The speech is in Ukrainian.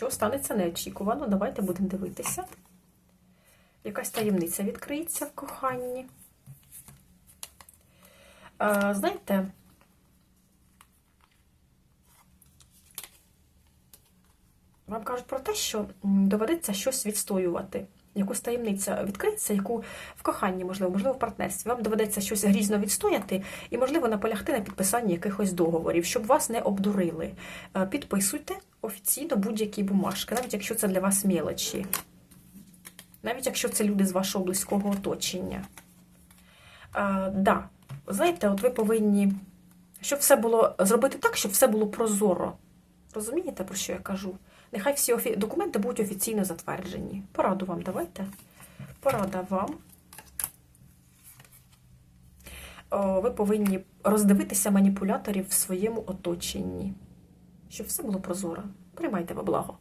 що станеться неочікувано. Давайте будемо дивитися. Якась таємниця відкриється в коханні. А, знаєте, вам кажуть про те, що доведеться щось відстоювати. Якусь таємницю відкриється, яку в коханні, можливо, можливо, в партнерстві. Вам доведеться щось грізно відстояти і, можливо, наполягти на підписанні якихось договорів, щоб вас не обдурили. Е, Підписуйте офіційно будь-які бумажки, навіть якщо це для вас мелочі. Навіть якщо це люди з вашого близького оточення. А, да, знаєте, от ви повинні, щоб все було зробити так, щоб все було прозоро. Розумієте, про що я кажу? Нехай всі офі... документи будуть офіційно затверджені. Пораду вам давайте. Порада вам. Ви повинні роздивитися маніпуляторів в своєму оточенні. Щоб все було прозоро. Приймайте во благо.